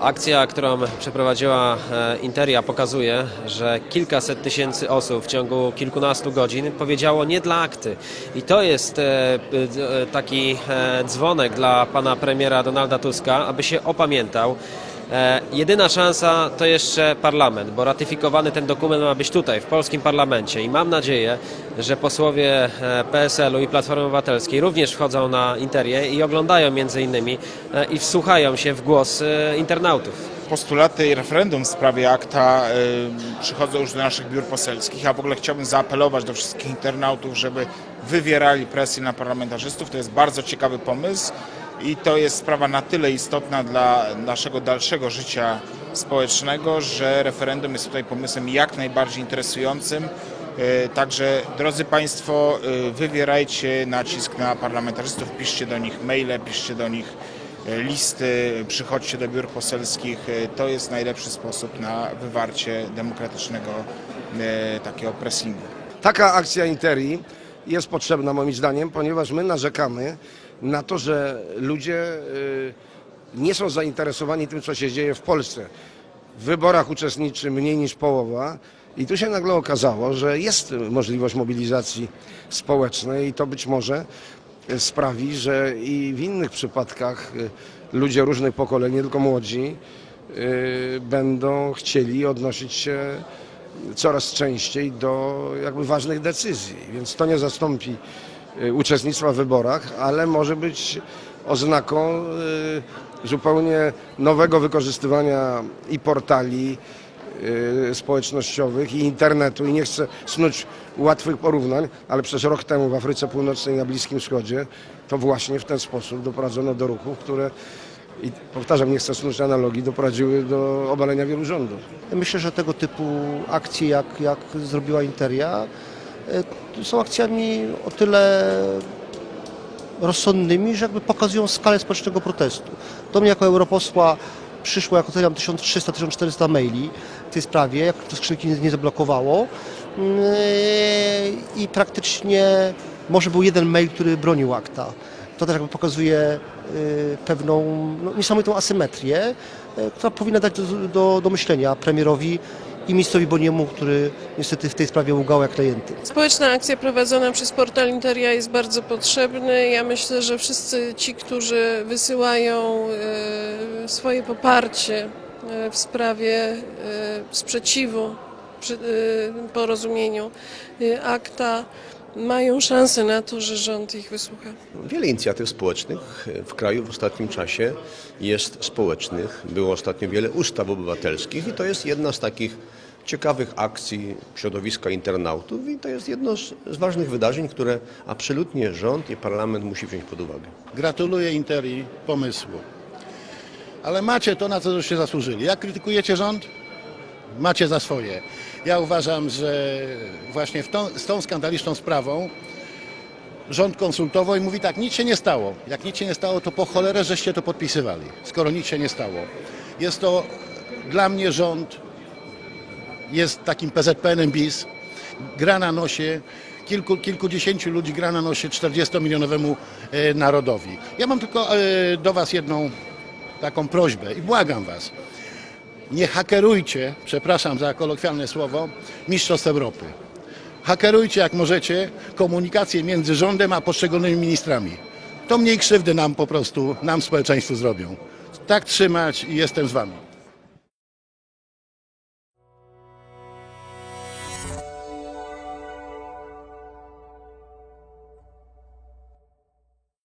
Akcja, którą przeprowadziła e, Interia pokazuje, że kilkaset tysięcy osób w ciągu kilkunastu godzin powiedziało nie dla akty. I to jest e, e, taki dzwonek dla pana premiera Donalda Tuska, aby się opamiętał. E, jedyna szansa to jeszcze parlament, bo ratyfikowany ten dokument ma być tutaj, w polskim parlamencie i mam nadzieję, że posłowie e, PSL-u i Platformy Obywatelskiej również wchodzą na Interię i oglądają między innymi e, i wsłuchają się w głos internautów. postulaty i referendum w sprawie akta przychodzą już do naszych biur poselskich, a w ogóle chciałbym zaapelować do wszystkich internautów, żeby wywierali presję na parlamentarzystów. To jest bardzo ciekawy pomysł i to jest sprawa na tyle istotna dla naszego dalszego życia społecznego, że referendum jest tutaj pomysłem jak najbardziej interesującym. Y, Także drodzy Państwo, y, wywierajcie nacisk na parlamentarzystów, piszcie do nich maile, piszcie do nich e, listy, przychodźcie do biur poselskich. E, To jest najlepszy sposób na wywarcie demokratycznego e, takiego pressingu. Taka akcja Interii jest potrzebna moim zdaniem, ponieważ my narzekamy na to, że ludzie y, nie są zainteresowani tym, co się dzieje w Polsce. W wyborach uczestniczy mniej niż połowa i tu się nagle okazało, że jest możliwość mobilizacji społecznej i to być może y, sprawi, że i w innych przypadkach y, ludzie różnych pokoleń, nie tylko młodzi, będą chcieli odnosić się coraz częściej do jakby ważnych decyzji. Więc to nie zastąpi y, uczestnictwa w wyborach, ale może być oznaką y, zupełnie nowego wykorzystywania i portali y, społecznościowych i internetu i nie chcę snuć łatwych porównań, ale przez rok temu w Afryce Północnej na Bliskim Wschodzie to właśnie w ten sposób doprowadzono do ruchów, które i powtarzam, nie chcę snuć analogii, doprowadziły do obalenia wielu rządów. Myślę, że tego typu akcje, jak, jak zrobiła Interia, e, są akcjami o tyle rozsądnymi, że jakby pokazują skalę społecznego protestu. Do mnie jako europosła przyszło, jak oceniam, 1300-1400 maili w tej sprawie, jak to skrzynki nie, zablokowało Mm, i praktycznie może był jeden mail, który bronił akta. To też jakby pokazuje y, pewną no, niesamowitą asymetrię, y, która powinna dać do, do, do myślenia premierowi i ministrowi Boniemu, który niestety w tej sprawie ługał jak najęty. Społeczna akcja prowadzona przez portal Interia jest bardzo potrzebny. Ja myślę, że wszyscy ci, którzy wysyłają e, swoje poparcie w sprawie sprzeciwu porozumieniu akta, mają szansę na to, że rząd ich wysłucha. Wiele inicjatyw społecznych w kraju w ostatnim czasie jest społecznych. Było ostatnio wiele ustaw obywatelskich i to jest jedna z takich ciekawych akcji środowiska internautów i to jest jedno z, z ważnych wydarzeń, które absolutnie rząd i parlament musi wziąć pod uwagę. Gratuluję Interii pomysłu. Ale macie to, na co żeście zasłużyli. Jak krytykujecie rząd? Macie za swoje. Ja uważam, że właśnie tą, z tą skandaliczną sprawą rząd konsultował i mówi tak, nic się nie stało. Jak nic się nie stało, to po cholerę żeście to podpisywali, skoro nic się nie stało. Jest to dla mnie rząd jest takim PZPN-em bis, gra na nosie, kilku, kilkudziesięciu ludzi gra na nosie 40-milionowemu e, narodowi. Ja mam tylko e, do Was jedną taką prośbę i błagam Was. Nie hakerujcie, przepraszam za kolokwialne słowo, Mistrzostw Europy. Hakerujcie jak możecie komunikację między rządem a poszczególnymi ministrami. To mniej krzywdy nam po prostu, nam społeczeństwu zrobią. Tak trzymać i jestem z Wami.